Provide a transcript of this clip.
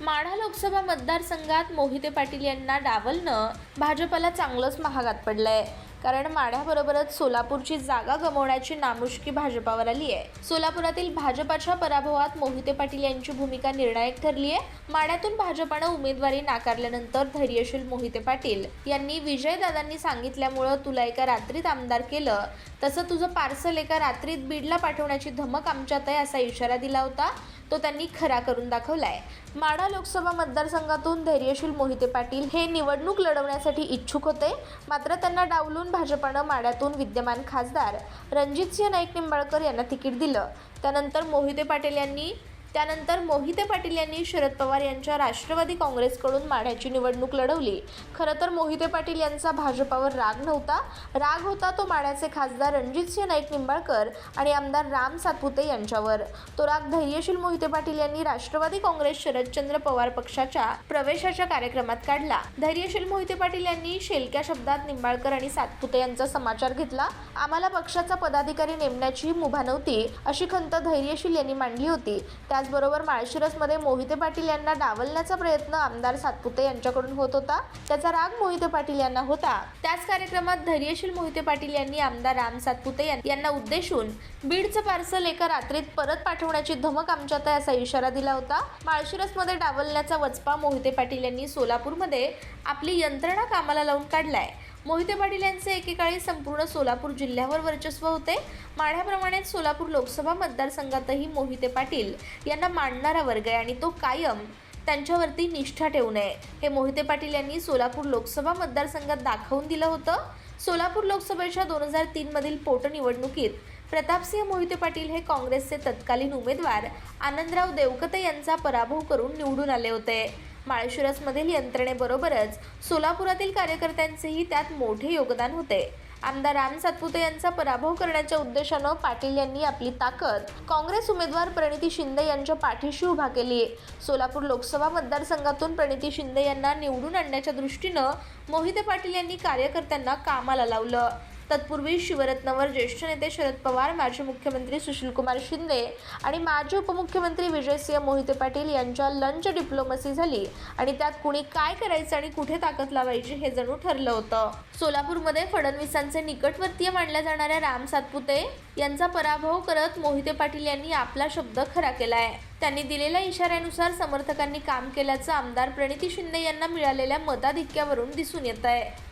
माढा लोकसभा मतदारसंघात मोहिते पाटील यांना डावलणं भाजपला चांगलंच महागात पडलं आहे कारण माढ्याबरोबरच सोलापूरची जागा गमावण्याची नामुष्की भाजपावर आली आहे. सोलापुरातील भाजपाच्या पराभवात मोहिते पाटील यांची भूमिका निर्णायक ठरली आहे. माढ्यातून भाजपानं उमेदवारी नाकारल्यानंतर धैर्यशील मोहिते पाटील यांनी विजयदादांनी सांगितल्यामुळं तुला एका रात्रीत आमदार केलं तसं तुझं पार्सल एका रात्रीत बीडला पाठवण्याची धमक आमच्यात आहे असा इशारा दिला होता. तो त्यांनी खरा करून दाखवलाय. माढा लोकसभा मतदारसंघातून धैर्यशील मोहिते पाटील हे निवडणूक लढवण्यासाठी इच्छुक होते. मात्र त्यांना डावलून भाजपानं माढ्यातून विद्यमान खासदार रणजितसिंह नाईक निंबाळकर यांना तिकीट दिलं. त्यानंतर मोहिते पाटील यांनी त्यानंतर मोहिते पाटील यांनी शरद पवार यांच्या राष्ट्रवादी काँग्रेसकडून माढ्याची निवडणूक लढवली. खरं तर मोहिते पाटील यांचा भाजपावर राग नव्हता. राग होता तो माढ्याचे खासदार रणजितसिंह नाईक निंबाळकर आणि आमदार राम सातपुते यांच्यावर. तो राग धैर्यशील मोहिते पाटील यांनी राष्ट्रवादी काँग्रेस शरदचंद्र पवार पक्षाच्या प्रवेशाच्या कार्यक्रमात काढला. धैर्यशील मोहिते पाटील यांनी शेलक्या शब्दात निंबाळकर आणि सातपुते यांचा समाचार घेतला. आम्हाला पक्षाचा पदाधिकारी नेमण्याची मुभा नव्हती अशी खंत धैर्यशील यांनी मांडली होती. त्याचबरोबर माळशिरसमध्ये मोहिते पाटील यांना डावलण्याचा प्रयत्न आमदार सातपुते यांच्याकडून होत होता. त्याचा राग मोहिते पाटील यांना होता. त्याच कार्यक्रमात धैर्यशील मोहिते पाटील यांनी आमदार राम सातपुते यांना उद्देशून बीडचं पार्सल एका रात्रीत परत पाठवण्याची धमक आमच्यात आहे असा इशारा दिला होता. माळशिरसमध्ये डावलण्याचा वचपा मोहिते पाटील यांनी सोलापूरमध्ये आपली यंत्रणा कामाला लावून काढलाय. मोहिते पाटील यांचे एकेकाळी संपूर्ण सोलापूर जिल्ह्यावर वर्चस्व होते. माढ्याप्रमाणेच सोलापूर लोकसभा मतदारसंघातही मोहिते पाटील यांना मांडणारा वर्ग आहे आणि तो कायम त्यांच्यावरती निष्ठा ठेवू नये. हे मोहिते पाटील यांनी सोलापूर लोकसभा मतदारसंघात दाखवून दिलं होतं. सोलापूर लोकसभेच्या दोन हजार तीनमधील पोटनिवडणुकीत प्रतापसिंह मोहिते पाटील हे काँग्रेसचे तत्कालीन उमेदवार आनंदराव देवकते यांचा पराभव करून निवडून आले होते. माळशिरसमधील यंत्रणेबरोबरच सोलापुरातील कार्यकर्त्यांचेही त्यात मोठे योगदान होते. आमदार राम सातपुते यांचा पराभव करण्याच्या उद्देशानं पाटील यांनी आपली ताकद काँग्रेस उमेदवार प्रणिती शिंदे यांच्या पाठीशी उभा केली. सोलापूर लोकसभा मतदारसंघातून प्रणिती शिंदे यांना निवडून आणण्याच्या दृष्टीनं मोहिते पाटील यांनी कार्यकर्त्यांना कामाला लावलं. तत्पूर्वी शिवरत्नावर ज्येष्ठ नेते शरद पवार माजी मुख्यमंत्री सुशीलकुमार शिंदे आणि माजी उपमुख्यमंत्री विजयसिंह मोहिते पाटील यांच्या लंच डिप्लोमसी झाली आणि त्यात कुणी काय करायचं आणि कुठे ताकद लावायची हे जणू ठरलं होतं. सोलापूरमध्ये फडणवीसांचे निकटवर्तीय मानल्या जाणाऱ्या राम सातपुते यांचा पराभव करत मोहिते पाटील यांनी आपला शब्द खरा केला आहे त्यांनी दिलेल्या इशाऱ्यानुसार समर्थकांनी काम केल्याचं आमदार प्रणिती शिंदे यांना मिळालेल्या मताधिक्यावरून दिसून येत आहे